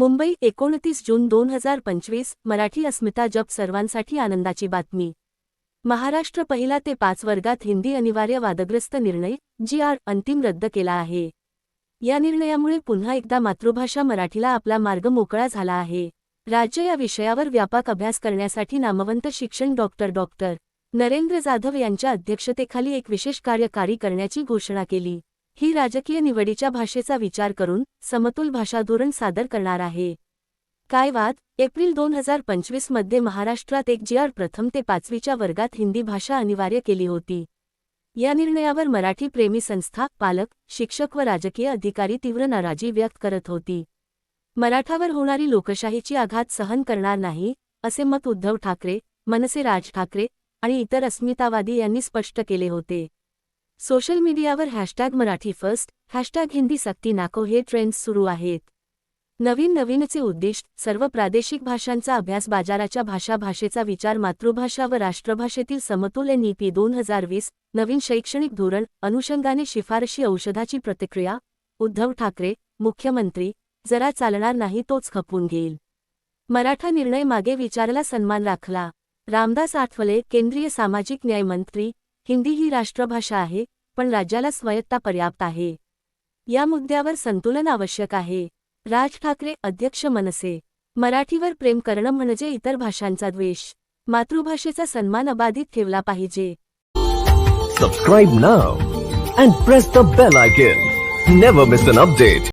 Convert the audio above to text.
मुंबई एकोणतीस जून दोन हजार पंचवीस मराठी अस्मिता जप सर्वांसाठी आनंदाची बातमी. महाराष्ट्र पहिला ते पाच वर्गात हिंदी अनिवार्य वादग्रस्त निर्णय जी आर अंतिम रद्द केला आहे. या निर्णयामुळे पुन्हा एकदा मातृभाषा मराठीला आपला मार्ग मोकळा झाला आहे. राज्य या विषयावर व्यापक अभ्यास करण्यासाठी नामवंत शिक्षण डॉक्टर डॉक्टर नरेंद्र जाधव यांच्या अध्यक्षतेखाली एक विशेष कार्यकारी करण्याची घोषणा केली. ही राजकीय निवडीच्या भाषेचा विचार करून समतोल भाषा धोरण सादर करणार आहे. काय वाद? एप्रिल दोन हजार पंचवीसमध्ये महाराष्ट्रात एक जी आर प्रथम ते पाचवीच्या वर्गात हिंदी भाषा अनिवार्य केली होती. या निर्णयावर मराठी प्रेमी संस्था पालक शिक्षक व राजकीय अधिकारी तीव्र नाराजी व्यक्त करत होती. मराठावर होणारी लोकशाहीची आघात सहन करणार नाही असे मत उद्धव ठाकरे मनसे राज ठाकरे आणि इतर अस्मितावादी यांनी स्पष्ट केले होते. सोशल मीडियावर hashtag Marathi first hashtag Hindi सक्ती नाको हे ट्रेंड्स सुरू आहेत. नवीन नवीनचे उद्दिष्ट सर्व प्रादेशिक भाषांचा अभ्यास बाजाराच्या भाषा भाषेचा विचार मातृभाषा व राष्ट्रभाषेतील समतोल नीपी दोन हजार वीस नवीन शैक्षणिक धोरण अनुषंगाने शिफारशी औषधाची प्रतिक्रिया उद्धव ठाकरे मुख्यमंत्री जरा चालणार नाही तोच खपवून घेईल. मराठा निर्णय मागे विचारला सन्मान राखला. रामदास आठवले केंद्रीय सामाजिक न्याय मंत्री हिंदी ही राष्ट्रभाषा आहे पण राज्याला स्वायत्ता पर्याप्त आहे. या मुद्द्यावर संतुलन आवश्यक आहे. राज ठाकरे अध्यक्ष मनसे. मराठीवर प्रेम करणं म्हणजे इतर भाषांचा द्वेष. मातृभाषेचा सन्मान अबाधित ठेवला पाहिजे. Subscribe now and press the bell icon never miss an update